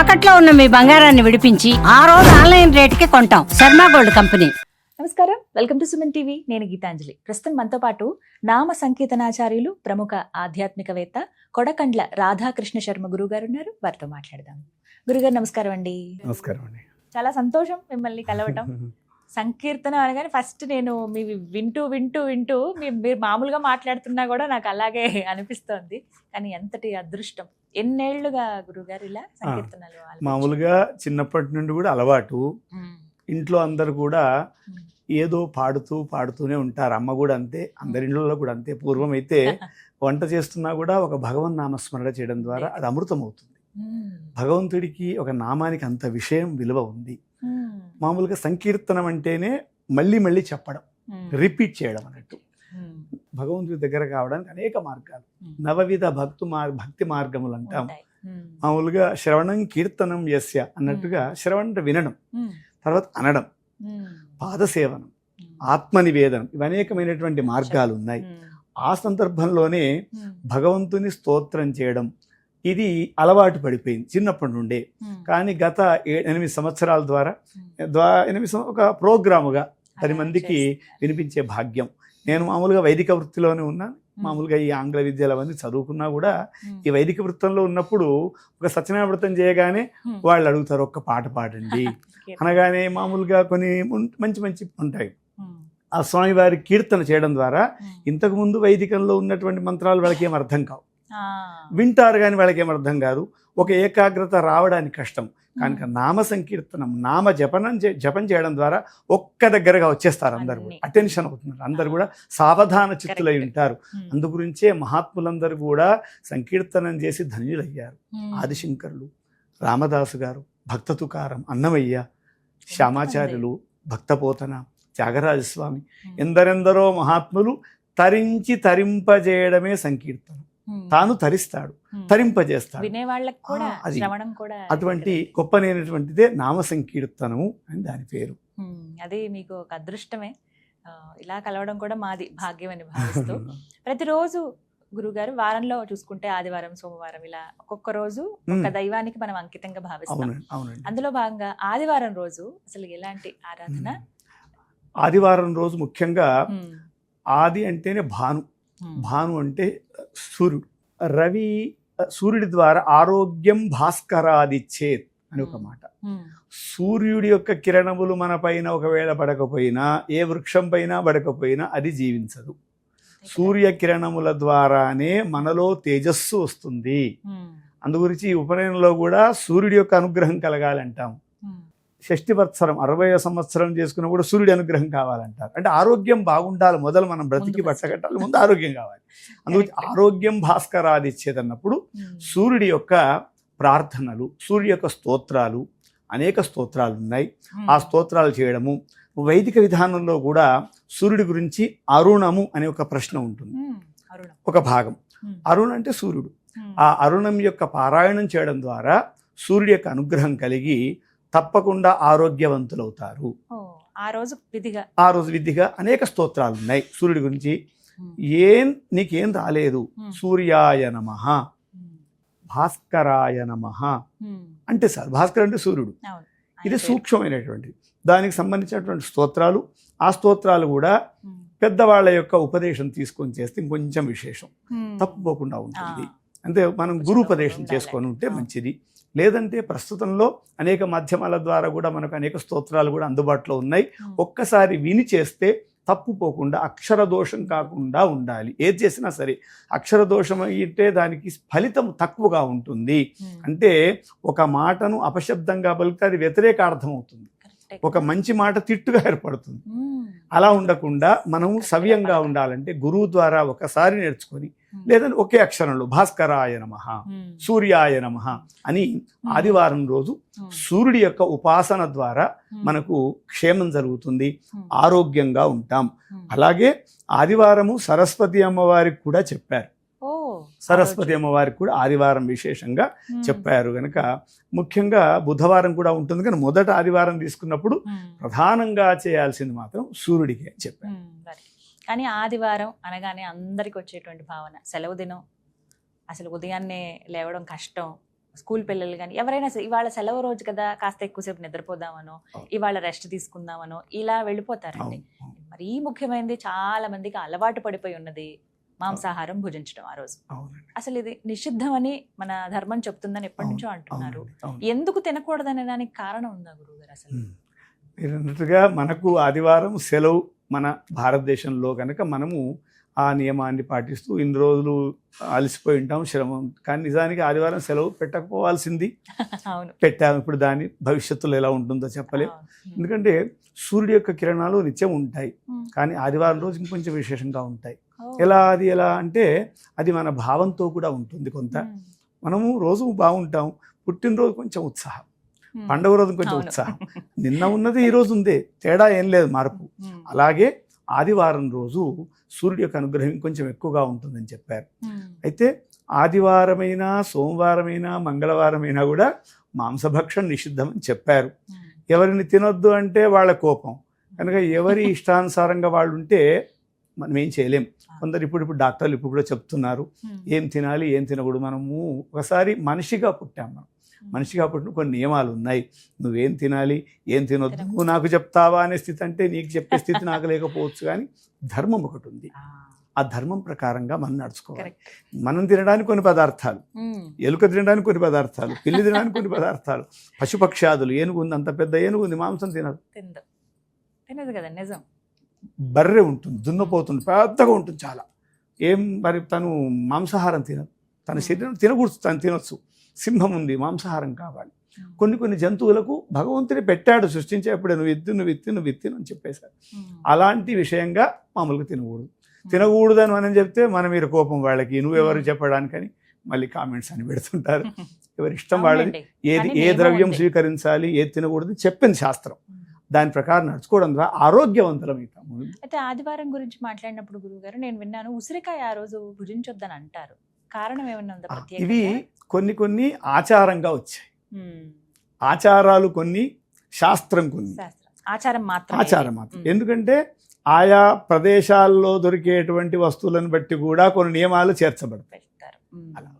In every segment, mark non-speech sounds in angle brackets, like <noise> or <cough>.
తాకట్లో ఉన్న మీ బంగారాన్ని విడిపించి ఆ రోజు ఆన్లైన్ రేటుకి కొంటాం. Sharma gold company. నమస్కారం. Welcome to Suman TV. నేను గీతాంజలి. ప్రస్తుతం మనతో పాటు నామ సంకీర్తనాచార్యులు ప్రముఖ ఆధ్యాత్మికవేత్త కొడకండ్ల రాధాకృష్ణ శర్మ గురువు గారు ఉన్నారు. వారితో మాట్లాడదాం. గురుగారు నమస్కారం అండి. నమస్కారం అండి. చాలా సంతోషం మిమ్మల్ని కలవటం. <laughs> సంకీర్తన అనగానే ఫస్ట్ నేను మీ వింటూ వింటూ వింటూ మీ- మీరు మామూలుగా మాట్లాడుతున్నా కూడా నాకు అలాగే అనిపిస్తోంది. కానీ ఎంతటి అదృష్టం. ఎన్నేళ్ళుగా గురుగారు ఇలా సంకీర్తనలు? మామూలుగా చిన్నప్పటి నుండి కూడా అలవాటు. ఇంట్లో అందరు కూడా. ఏదో పాడుతూ పాడుతూనే ఉంటారు. అమ్మ కూడా అంతే అందరి కూడా అంతే. పూర్వం అయితే <laughs> వంట చేస్తున్నా కూడా ఒక భగవన్ నామస్మరణ చేయడం ద్వారా అది అమృతం అవుతుంది భగవంతుడికి ఒక నామానికి అంత విషయం విలువ ఉంది. మామూలుగా సంకీర్తనం అంటేనే మళ్ళీ మళ్ళీ చెప్పడం రిపీట్ చేయడం అన్నట్టు. భగవంతుడి దగ్గర కావడానికి అనేక మార్గాలు. నవవిధ భక్తు మార్ భక్తి మార్గములు అంటాం. మామూలుగా శ్రవణం కీర్తనం యస్య అన్నట్టుగా శ్రవణ అంటే వినడం తర్వాత అనడం పాదసేవనం ఉమ్, ఆత్మనివేదనం ఇవి అనేకమైనటువంటి మార్గాలు ఉన్నాయి. ఆ సందర్భంలోనే భగవంతుని స్తోత్రం చేయడం ఇది అలవాటు పడిపోయింది చిన్నప్పటి నుండే. ఉమ్, కానీ గత ఎనిమిది సంవత్సరాల ద్వారా. ద్వా ఎనిమిది ఒక ప్రోగ్రాముగా పది మందికి. వినిపించే భాగ్యం. నేను మామూలుగా వైదిక వృత్తిలోనే ఉన్నాను ఉమ్, మామూలుగా ఈ ఆంగ్ల విద్యలు అవన్నీ చదువుకున్నా కూడా ఈ వైదిక వృత్తంలో ఉన్నప్పుడు ఒక సత్యనారాయణ వ్రతం చేయగానే. వాళ్ళు అడుగుతారు ఒక్క పాట పాడండి. <laughs> అనగానే మామూలుగా కొన్ని మంచి మంచి ఉంటాయి. ఆ స్వామివారి కీర్తన చేయడం ద్వారా ఉమ్. ఇంతకు ముందు వైదికంలో ఉన్నటువంటి మంత్రాలు వాళ్ళకి ఏం అర్థం కావు. వింటారు కానీ వాళ్ళకి అర్థం కాదు. ఒక ఏకాగ్రత రావడానికి కష్టం. కనుక నామ సంకీర్తనం నామ జపనం చే- జపం చేయడం ద్వారా ఒక్క దగ్గరగా వచ్చేస్తారు అందరు కూడా. అటెన్షన్ అవుతున్నారు. అందరు కూడా సావధాన చిత్తులై. ఉంటారు. అందుగురించే మహాత్ములందరూ కూడా సంకీర్తనం చేసి ధన్యులయ్యారు. ఆదిశంకరులు రామదాసు గారు భక్త తుకారం అన్నమయ్య శ్యామాచార్యులు భక్తపోతన త్యాగరాజస్వామి ఎందరెందరో మహాత్ములు తరించి తరింపజేయడమే సంకీర్తనం. తాను తరిస్తాడు. తరింపజేస్తాడు. అటువంటి గొప్పనైనటువంటిదే నామ సంకీర్తనము అని దాని పేరు. అది మీకు ఒక అదృష్టమే. ఇలా కలవడం కూడా మాది భాగ్యం అని భావిస్తూ. <laughs> ప్రతిరోజు గురుగారు వారంలో చూసుకుంటే ఆదివారం సోమవారం ఇలా ఒక్కొక్క రోజు ఒక దైవానికి మనం అంకితంగా భావిస్తాం. అందులో భాగంగా ఆదివారం రోజు అసలు ఎలాంటి ఆరాధన. ఆదివారం రోజు ముఖ్యంగా ఆది అంటేనే భాను. భాను అంటే సూర్యుడు. రవి సూర్యుడి ద్వారా ఆరోగ్యం భాస్కరాదిచ్చేత్ అని ఒక మాట. ఉమ్, సూర్యుడి యొక్క కిరణములు మన పైన ఒకవేళ పడకపోయినా ఏ వృక్షం పైన పడకపోయినా అది జీవించదు. సూర్య కిరణముల ద్వారానే మనలో తేజస్సు వస్తుంది. అందుగురించి ఈ ఉపనయనంలో కూడా సూర్యుడి యొక్క అనుగ్రహం కలగాలంటాం. ఉమ్, షష్ఠి వత్సరం అరవై సంవత్సరం చేసుకున్న కూడా సూర్యుడి అనుగ్రహం కావాలంటారు. అంటే ఆరోగ్యం బాగుండాలి మొదలు మనం బ్రతికి. బట్టగట్టాలి ముందు ఆరోగ్యం కావాలి. అందుకు. ఆరోగ్యం భాస్కరాదిచ్చేదన్నప్పుడు ఉమ్, సూర్యుడి యొక్క ప్రార్థనలు సూర్యుడి యొక్క స్తోత్రాలు అనేక స్తోత్రాలు ఉన్నాయి. ఉమ్, ఆ స్తోత్రాలు చేయడము వైదిక విధానంలో కూడా సూర్యుడి గురించి అరుణము అనే ఒక ప్రశ్న ఉంటుంది. అరుణం. ఒక భాగం. అరుణ్ అంటే సూర్యుడు. ఆ అరుణం యొక్క పారాయణం చేయడం ద్వారా సూర్యుడి యొక్క అనుగ్రహం కలిగి తప్పకుండా ఆరోగ్యవంతులవుతారు. ఆ రోజు విధిగా. ఆ రోజు విధిగా అనేక స్తోత్రాలు ఉన్నాయి. సూర్యుడి గురించి ఏం నీకేం రాలేదు. సూర్యాయ నమ. భాస్కరాయ నమ. అంటే సార్ భాస్కర్ అంటే సూర్యుడు. ఇది. సూక్ష్మమైనటువంటిది. దానికి సంబంధించినటువంటి స్తోత్రాలు ఆ స్తోత్రాలు కూడా ఉమ్, పెద్దవాళ్ళ యొక్క ఉపదేశం తీసుకొని చేస్తే ఇంకొంచెం విశేషం. ఉమ్, తప్పుపోకుండా ఉంటుంది. అంటే మనం గురుపదేశం. చేసుకొని ఉంటే. మంచిది. లేదంటే ప్రస్తుతంలో అనేక మాధ్యమాల ద్వారా కూడా మనకు అనేక స్తోత్రాలు కూడా అందుబాటులో ఉన్నాయి. ఒక్కసారి విని చేస్తే తప్పుపోకుండా అక్షర దోషం కాకుండా ఉండాలి. ఏది చేసినా సరే అక్షర దోషం అయితే దానికి ఫలితం తక్కువగా ఉంటుంది. అంటే ఒక మాటను అపశబ్దంగా పలికితే అది వ్యతిరేక అర్థం అవుతుంది. ఒక మంచి మాట తిట్టుగా ఏర్పడుతుంది. అలా ఉండకుండా మనం సవ్యంగా ఉండాలంటే గురువు ద్వారా ఒకసారి నేర్చుకొని లేదంటే ఒకే అక్షరంలో భాస్కరాయ నమ ఉమ్, సూర్యాయ నమ అని ఉమ్, ఆదివారం రోజు సూర్యుడి యొక్క ఉపాసన ద్వారా మనకు క్షేమం జరుగుతుంది ఆరోగ్యంగా ఉంటాం. అలాగే ఆదివారము సరస్వతి అమ్మవారికి కూడా చెప్పారు. సరస్వతి అమ్మవారికి కూడా ఆదివారం విశేషంగా చెప్పారు. కనుక ముఖ్యంగా బుధవారం కూడా ఉంటుంది. కానీ మొదట ఆదివారం తీసుకున్నప్పుడు ప్రధానంగా చేయాల్సింది మాత్రం సూర్యుడికే చెప్పారు. కానీ ఆదివారం అనగానే అందరికి వచ్చేటువంటి భావన. సెలవు దినం. అసలు ఉదయాన్నే లేవడం కష్టం. స్కూల్ పిల్లలు కానీ ఎవరైనా సరే, ఇవాళ సెలవు రోజు కదా కాస్త ఎక్కువసేపు నిద్రపోదామనో. ఇవాళ రెస్ట్ తీసుకుందామనో ఇలా వెళ్ళిపోతారండి. మరి ముఖ్యమైనది చాలా మందికి అలవాటు పడిపోయి ఉన్నది మాంసాహారం భుజించడం ఆ రోజు. అసలు ఇది నిషిద్ధం అని మన ధర్మం చెప్తుందని ఎప్పటి నుంచో అంటున్నారు. ఎందుకు తినకూడదనే దానికి కారణం ఉందా గురువు గారు అసలు. మీరు అన్నట్టుగా మనకు ఆదివారం సెలవు మన భారతదేశంలో కనుక మనము ఆ నియమాన్ని పాటిస్తూ ఇన్ని రోజులు అలసిపోయి ఉంటాం శ్రమ కానీ నిజానికి ఆదివారం సెలవు పెట్టకపోవాల్సింది పెట్టాము ఇప్పుడు దాని భవిష్యత్తులో ఎలా ఉంటుందో చెప్పలేం అవును. ఎందుకంటే సూర్యుడి యొక్క కిరణాలు నిత్యం ఉంటాయి. కానీ ఆదివారం రోజు ఇంకొంచెం విశేషంగా ఉంటాయి. ఎలా అది ఎలా అంటే అది మన భావంతో కూడా ఉంటుంది కొంత. మనము రోజు బాగుంటాం పుట్టినరోజు కొంచెం ఉత్సాహం. పండుగ రోజు కొంచెం. ఉత్సాహం. <laughs> నిన్న ఉన్నది ఈ రోజు ఉందే తేడా ఏం లేదు మార్పు. అలాగే ఆదివారం రోజు సూర్యుడి యొక్క అనుగ్రహం కొంచెం ఎక్కువగా ఉంటుందని చెప్పారు. అయితే ఆదివారమైనా సోమవారమైనా మంగళవారమైనా కూడా మాంసభక్షణ నిషిద్ధమని చెప్పారు. ఎవరిని తినొద్దు అంటే వాళ్ళ కోపం. కనుక ఎవరి <laughs> ఇష్టానుసారంగా వాళ్ళు ఉంటే మనం ఏం చేయలేం. కొందరు ఇప్పుడు ఇప్పుడు డాక్టర్లు ఇప్పుడు కూడా చెప్తున్నారు. ఏం తినాలి ఏం తినకూడదు. మనము ఒకసారి మనిషిగా పుట్టాం మనం. మనిషిగా పుట్టిన కొన్ని నియమాలు ఉన్నాయి. నువ్వేం తినాలి ఏం తినొద్దు నువ్వు నాకు చెప్తావా అనే స్థితి అంటే నీకు చెప్పే స్థితి నాకు లేకపోవచ్చు కానీ ధర్మం ఒకటి ఉంది. ఆ, ధర్మం ప్రకారంగా మనం నడుచుకోవాలి. మనం తినడానికి కొన్ని పదార్థాలు. ఎలుక తినడానికి కొన్ని పదార్థాలు పిల్లి తినడానికి కొన్ని పదార్థాలు పశుపక్షాదులు ఏనుగు ఉంది అంత పెద్ద ఏనుగు ఉంది మాంసం తినదు. తినదు కదా నిజం. బర్రె ఉంటుంది దున్నపోతుంది పెద్దగా ఉంటుంది చాలా. ఏం మరి తను మాంసాహారం తినదు. తన శరీరం తినకూడదు తను తినొచ్చు. సింహం ఉంది మాంసాహారం కావాలి. కొన్ని కొన్ని జంతువులకు భగవంతుని పెట్టాడు సృష్టించేప్పుడే నువ్వు ఎత్తి నువ్వు ఎత్తి నువ్వు ఎత్తి అని చెప్పేశారు. అలాంటి విషయంగా మామూలుగా తినకూడదు తినకూడదు అని మనం చెప్తే మన మీద కోపం వాళ్ళకి నువ్వెవరు చెప్పడానికని మళ్ళీ కామెంట్స్ అని పెడుతుంటారు <laughs> ఎవరి ఇష్టం వాళ్ళది. ఏది ఏ ద్రవ్యం. స్వీకరించాలి ఏది తినకూడదు చెప్పింది శాస్త్రం. దాని ప్రకారం నడుచుకోవడం ద్వారా ఆరోగ్యవంతులం అయితే ఆదివారం గురించి మాట్లాడినప్పుడు గురువు గారు నేను విన్నాను ఉసిరికాయ ఆ రోజు భుజించొద్దని అంటారు కారణం ఏమన్నా ఇవి కొన్ని కొన్ని ఆచారంగా వచ్చాయి. ఆచారాలు కొన్ని శాస్త్రం కొన్ని. శాస్త్రం. ఆచారం మాత్రం ఆచారం మాత్రం. ఎందుకంటే ఆయా ప్రదేశాల్లో దొరికేటువంటి వస్తువులను బట్టి కూడా కొన్ని నియమాలు చేర్చబడతాయి. అలా.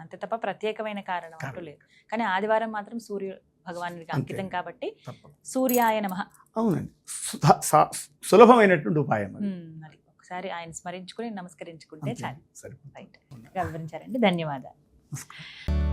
అంతే తప్ప ప్రత్యేకమైన కారణం అంటూ. లేదు. కానీ ఆదివారం మాత్రం సూర్య భగవానుడికి అంతే. అంకితం కాబట్టి. సూర్యాయ నమ. అవునండి. సులభమైనటువంటి ఉపాయం అది. ఒకసారి ఆయన స్మరించుకుని నమస్కరించుకుంటే. చాలు. సరే రైట్ వివరించారండి ధన్యవాదాలు.